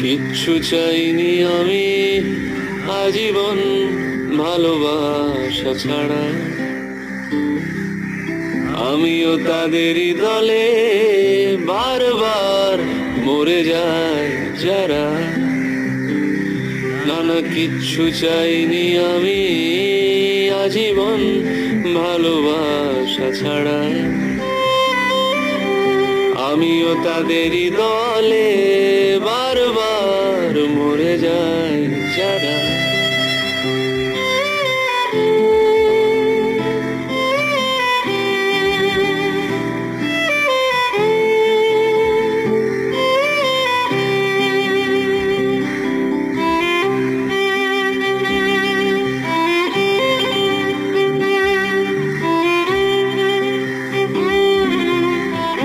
কিচ্ছু চাইনি আমি আজীবন ভালোবাসা ছাড়া। আমিও তাদেরই দলে বারবার মরে যায় যারা। নানা কিচ্ছু চাইনি আমি আজীবন ভালোবাসা ছাড়া। আমিও তাদেরই দলে বারবার